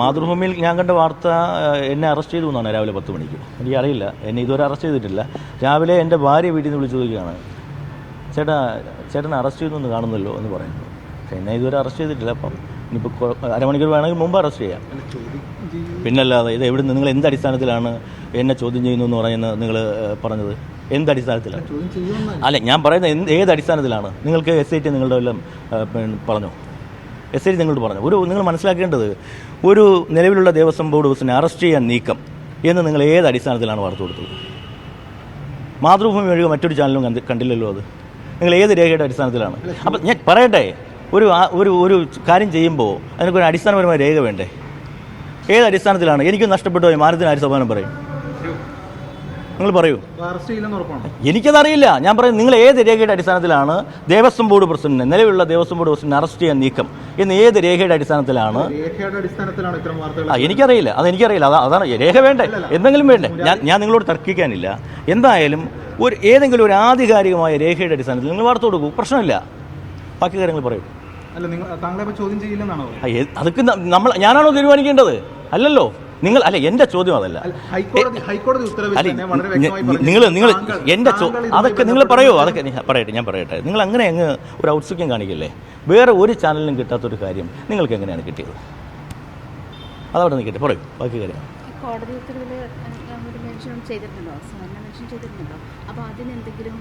മാതൃഭൂമിയിൽ ഞാൻ കണ്ട വാർത്ത എന്നെ അറസ്റ്റ് ചെയ്തു എന്നാണ് രാവിലെ പത്ത് മണിക്ക്. എനിക്കറിയില്ല. എന്നെ ഇതുവരെ അറസ്റ്റ് ചെയ്തിട്ടില്ല. രാവിലെ എന്റെ ഭാര്യ വീട്ടിൽ നിന്ന് വിളിച്ചു ചോദിക്കുകയാണ് ചേട്ടാ ചേട്ടനെ അറസ്റ്റ് ചെയ്തൊന്ന് കാണുന്നല്ലോ എന്ന് പറയുന്നു. എന്നെ ഇതുവരെ അറസ്റ്റ് ചെയ്തിട്ടില്ല. അപ്പം ഇനിയിപ്പോൾ അരമണിക്കൂർ വേണമെങ്കിൽ മുമ്പ് അറസ്റ്റ് ചെയ്യാം. പിന്നല്ലാതെ ഇത് എവിടെ നിങ്ങൾ എന്ത് അടിസ്ഥാനത്തിലാണ് എന്നെ ചോദ്യം ചെയ്യുന്നു എന്ന് പറയുന്നത് നിങ്ങൾ പറഞ്ഞത്? എന്ത് അടിസ്ഥാനത്തിലാണ്? അല്ല ഞാൻ പറയുന്നത് എന്ത് ഏത് അടിസ്ഥാനത്തിലാണ്? നിങ്ങൾക്ക് എസ് ഐ ടി നിങ്ങളുടെ എല്ലാം പറഞ്ഞോ? എസ് ഐ നിങ്ങളോട് പറഞ്ഞു. ഒരു നിങ്ങൾ മനസ്സിലാക്കേണ്ടത് ഒരു നിലവിലുള്ള ദേവസ്വം ബോർഡ് ബസ്സിനെ അറസ്റ്റ് ചെയ്യാൻ നീക്കം എന്ന് നിങ്ങൾ ഏത് അടിസ്ഥാനത്തിലാണ് വാർത്ത കൊടുത്തത്? മാതൃഭൂമി ഒഴികെ മറ്റൊരു ചാനലും കണ്ട് കണ്ടില്ലല്ലോ അത്? നിങ്ങൾ ഏത് രേഖയുടെ അടിസ്ഥാനത്തിലാണ്? അപ്പം ഞാൻ പറയട്ടെ ഒരു ഒരു ഒരു കാര്യം ചെയ്യുമ്പോൾ അതിനൊക്കെ ഒരു അടിസ്ഥാനപരമായ രേഖ വേണ്ടേ? ഏത് അടിസ്ഥാനത്തിലാണ്? എനിക്കും നഷ്ടപ്പെട്ടു പോയി മാനത്തിന് ആര് പറയും? നിങ്ങൾ പറയൂ. എനിക്കതറിയില്ല. ഞാൻ പറയുന്നത് നിങ്ങൾ ഏത് രേഖയുടെ അടിസ്ഥാനത്തിലാണ് ദേവസ്വം ബോർഡ് പ്രസിഡന്റിനെ നിലവിലുള്ള ദേവസ്വം ബോർഡ് പ്രസിഡന്റ് അറസ്റ്റ് ചെയ്യാൻ നീക്കം? എന്ന് ഏത് രേഖയുടെ അടിസ്ഥാനത്തിലാണ്? എനിക്കറിയില്ല. അത് എനിക്കറിയില്ല. അതാ അതാണ് രേഖ വേണ്ടേ? എന്തെങ്കിലും വേണ്ടേ? ഞാൻ ഞാൻ നിങ്ങളോട് തർക്കിക്കാനില്ല. എന്തായാലും ഒരു ഏതെങ്കിലും ഒരു ആധികാരികമായ രേഖയുടെ അടിസ്ഥാനത്തിൽ നിങ്ങൾ വാർത്ത കൊടുക്കൂ. പ്രശ്നമില്ല. ബാക്കി കാര്യങ്ങൾ പറയൂ. അല്ല നിങ്ങൾ താങ്കളെ ചോദ്യം ചെയ്യില്ലെന്നാണോ? അതൊക്കെ നമ്മൾ ഞാനാണോ തീരുമാനിക്കേണ്ടത്? അല്ലല്ലോ. നിങ്ങൾ അല്ല എന്റെ ചോദ്യം അതല്ല. ഹൈക്കോടതി ഹൈക്കോടതി ഉത്തരവിൽ അല്ല തന്നെ വളരെ വ്യക്തമായി പറഞ്ഞു. നിങ്ങൾ നിങ്ങൾ എന്റെ അതൊക്കെ നിങ്ങൾ പറയോ? അതൊക്കെ പറയട്ടെ ഞാൻ പറയട്ടെ. നിങ്ങൾ അങ്ങനെ അങ്ങ് ഒരു ഔത്സുക്യം കാണിക്കില്ലേ? വേറെ ഒരു ചാനലിനും കിട്ടാത്തൊരു കാര്യം നിങ്ങൾക്ക് എങ്ങനെയാണ് കിട്ടിയത്? അതവിടെ നിൽക്കട്ടെ പറയൂ. ബാക്കി കാര്യം. കോടതി ഉത്തരവിൽ ഒരു മെൻഷൻ ചെയ്തിട്ടുണ്ടോ? സാറിനെ മെൻഷൻ ചെയ്തിട്ടുണ്ടോ? അപ്പോൾ അതിനെന്തെങ്കിലും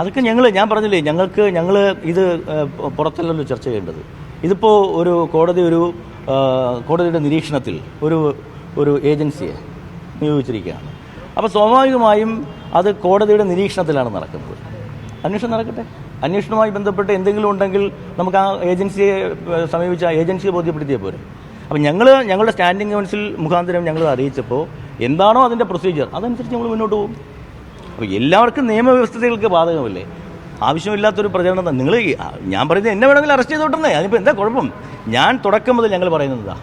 അതൊക്കെ ഞങ്ങൾ ഞാൻ പറഞ്ഞില്ലേ ഞങ്ങൾക്ക് ഞങ്ങൾ ഇത് പുറത്തല്ലല്ലോ ചർച്ച ചെയ്യേണ്ടത്. ഇതിപ്പോൾ ഒരു കോടതി ഒരു കോടതിയുടെ നിരീക്ഷണത്തിൽ ഒരു ഒരു ഏജൻസിയെ നിയോഗിച്ചിരിക്കുകയാണ്. അപ്പോൾ സ്വാഭാവികമായും അത് കോടതിയുടെ നിരീക്ഷണത്തിലാണ് നടക്കുന്നത്. അന്വേഷണം നടക്കട്ടെ. അന്വേഷണവുമായി ബന്ധപ്പെട്ട് എന്തെങ്കിലും ഉണ്ടെങ്കിൽ നമുക്ക് ആ ഏജൻസിയെ സമീപിച്ച ഏജൻസിയെ ബോധ്യപ്പെടുത്തിയാൽ പോരെ. അപ്പം ഞങ്ങൾ ഞങ്ങളുടെ സ്റ്റാൻഡിംഗ് കൗൺസിൽ മുഖാന്തരം ഞങ്ങൾ അറിയിച്ചപ്പോൾ എന്താണോ അതിന്റെ പ്രൊസീജിയർ അതനുസരിച്ച് ഞങ്ങൾ മുന്നോട്ട് പോകും. അപ്പോൾ എല്ലാവർക്കും നിയമവ്യവസ്ഥകൾക്ക് ബാധകമല്ലേ? ആവശ്യമില്ലാത്തൊരു പ്രചരണം നിങ്ങൾ ഞാൻ പറയുന്നത് എന്നെ വേണമെങ്കിൽ അറസ്റ്റ് ചെയ്തോട്ടെന്നേ. അതിപ്പോൾ എന്താ കുഴപ്പം? ഞാൻ തുടക്കം മുതൽ ഞങ്ങൾ പറയുന്നത്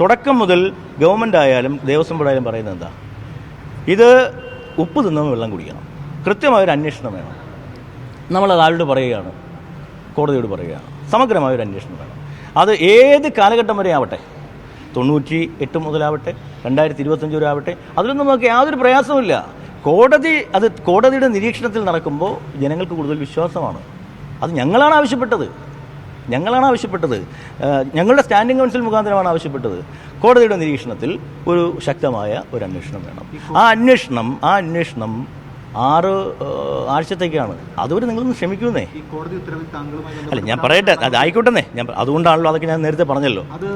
തുടക്കം മുതൽ ഗവൺമെന്റ് ആയാലും ദേവസ്വം ബോർഡ് ആയാലും പറയുന്നത് എന്താ? ഇത് ഉപ്പ് തിന്നവൻ വെള്ളം കുടിക്കണം. കൃത്യമായൊരു അന്വേഷണം വേണം. നമ്മൾ ആരോട് പറയുകയാണ്. കോടതിയോട് പറയുകയാണ്. സമഗ്രമായൊരു അന്വേഷണം വേണം. അത് ഏത് കാലഘട്ടം വരെ ആവട്ടെ? തൊണ്ണൂറ്റി എട്ട് മുതലാവട്ടെ രണ്ടായിരത്തി ഇരുപത്തഞ്ച് വരെ ആവട്ടെ. അതിലൊന്നും നമുക്ക് യാതൊരു പ്രയാസവുമില്ല. കോടതി അത് കോടതിയുടെ നിരീക്ഷണത്തിൽ നടക്കുമ്പോൾ ജനങ്ങൾക്ക് കൂടുതൽ വിശ്വാസമാണ്. അത് ഞങ്ങളാണ് ആവശ്യപ്പെട്ടത്. ഞങ്ങളാണ് ആവശ്യപ്പെട്ടത്. ഞങ്ങളുടെ സ്റ്റാൻഡിംഗ് കൗൺസിൽ മുഖാന്തരമാണ് ആവശ്യപ്പെട്ടത്. കോടതിയുടെ നിരീക്ഷണത്തിൽ ഒരു ശക്തമായ ഒരു അന്വേഷണം വേണം. ആ അന്വേഷണം ആ അന്വേഷണം ആറ് ആഴ്ചത്തേക്കാണ്. അതുവരെ നിങ്ങളൊന്ന് ക്ഷമിക്കുന്നേ അല്ല ഞാൻ പറയട്ടെ. അത് ആയിക്കോട്ടെന്നേ. ഞാൻ അതുകൊണ്ടാണല്ലോ അതൊക്കെ ഞാൻ നേരത്തെ പറഞ്ഞല്ലോ. അത്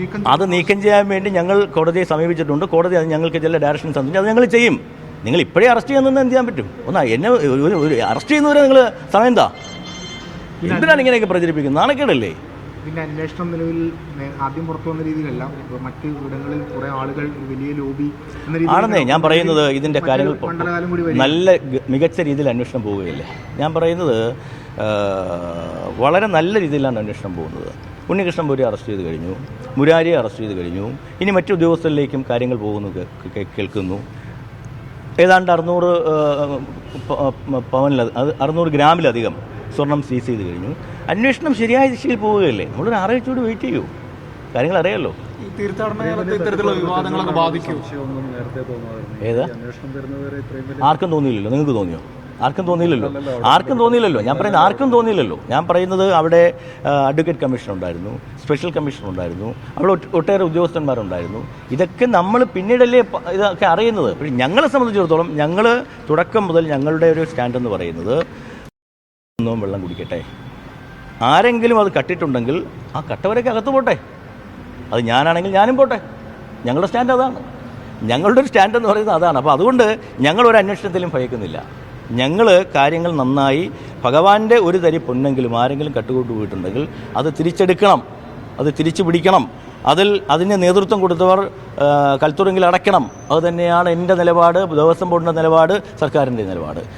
നീക്കം അത് നീക്കം ചെയ്യാൻ വേണ്ടി ഞങ്ങൾ കോടതിയെ സമീപിച്ചിട്ടുണ്ട്. കോടതി അത് ഞങ്ങൾക്ക് ചില ഡയറക്ഷൻ തന്നിട്ട് അത് ഞങ്ങൾ ചെയ്യും. നിങ്ങൾ ഇപ്പോഴേ അറസ്റ്റ് ചെയ്യാൻ നിന്ന് എന്ത് ചെയ്യാൻ പറ്റും? ഒന്ന് എന്നെ ഒരു- അറസ്റ്റ് ചെയ്യുന്നവരെ നിങ്ങൾ സമയം എന്താ? എന്തിനാണ് ഇങ്ങനെയൊക്കെ പ്രചരിപ്പിക്കുന്നത്? നാണക്കേടല്ലേ? പിന്നെ അന്വേഷണം നിലവിൽ ആദ്യം പുറത്തു വന്ന രീതിയിലല്ല. മറ്റ് ഇടങ്ങളിൽ കുറെ ആളുകൾ വലിയ ലോബി ആണെന്നേ ഞാൻ പറയുന്നത് ഇതിന്റെ കാര്യങ്ങൾ നല്ല മികച്ച രീതിയിൽ അന്വേഷണം പോവുകയില്ല? ഞാൻ പറയുന്നത് വളരെ നല്ല രീതിയിലാണ് അന്വേഷണം പോകുന്നത്. ഉണ്ണികൃഷ്ണൻ പൂരി അറസ്റ്റ് ചെയ്ത് കഴിഞ്ഞു. മുരാരിയെ അറസ്റ്റ് ചെയ്ത് കഴിഞ്ഞു. ഇനി മറ്റു ഉദ്യോഗസ്ഥരിലേക്കും കാര്യങ്ങൾ പോകുന്നു കേൾക്കുന്നു. ഏതാണ്ട് അറുന്നൂറ് പവനിൽ അത് അറുന്നൂറ് ഗ്രാമിലധികം സ്വർണം സീസ് ചെയ്ത് കഴിഞ്ഞു. അന്വേഷണം ശരിയായ ദിശയിൽ പോവുകയല്ലേ? നമ്മളൊരു ആറാഴ്ചയോട് വെയിറ്റ് ചെയ്യൂ. കാര്യങ്ങൾ അറിയാമല്ലോ ഏതാ? ആർക്കും തോന്നിയില്ലല്ലോ. നിങ്ങൾക്ക് തോന്നിയോ? ആർക്കും തോന്നിയില്ലല്ലോ. ആർക്കും തോന്നിയില്ലല്ലോ. ഞാൻ പറയുന്നത് ആർക്കും തോന്നിയില്ലല്ലോ. ഞാൻ പറയുന്നത് അവിടെ അഡ്വക്കേറ്റ് കമ്മീഷൻ ഉണ്ടായിരുന്നു സ്പെഷ്യൽ കമ്മീഷൻ ഉണ്ടായിരുന്നു അവിടെ ഒട്ടേറെ ഉദ്യോഗസ്ഥന്മാരുണ്ടായിരുന്നു. ഇതൊക്കെ നമ്മൾ പിന്നീടല്ലേ ഇതൊക്കെ അറിയുന്നത്. പക്ഷേ ഞങ്ങളെ സംബന്ധിച്ചിടത്തോളം ഞങ്ങൾ തുടക്കം മുതൽ ഞങ്ങളുടെ ഒരു സ്റ്റാൻഡ് എന്ന് പറയുന്നത് ഒന്നും വെള്ളം കുടിക്കട്ടെ. ആരെങ്കിലും അത് കട്ടിട്ടുണ്ടെങ്കിൽ ആ കട്ടവരൊക്കെ അകത്ത് പോട്ടെ. അത് ഞാനാണെങ്കിൽ ഞാനും പോട്ടെ. ഞങ്ങളുടെ സ്റ്റാൻഡ് അതാണ്. ഞങ്ങളുടെ ഒരു സ്റ്റാൻഡ് എന്ന് പറയുന്നത് അതാണ്. അപ്പോൾ അതുകൊണ്ട് ഞങ്ങൾ ഒരു അന്വേഷണത്തിലും ഭയക്കുന്നില്ല. ഞങ്ങൾ കാര്യങ്ങൾ നന്നായി ഭഗവാന്റെ ഒരു തരി പൊന്നെങ്കിലും ആരെങ്കിലും കട്ടുകൊണ്ടു പോയിട്ടുണ്ടെങ്കിൽ അത് തിരിച്ചെടുക്കണം. അത് തിരിച്ചു പിടിക്കണം. അതിൽ അതിന് നേതൃത്വം കൊടുത്തവർ കൽത്തുറങ്കിൽ അടയ്ക്കണം. അത് തന്നെയാണ് എന്റെ നിലപാട് ദേവസ്വം ബോർഡിന്റെ നിലപാട് സർക്കാരിന്റെ നിലപാട്.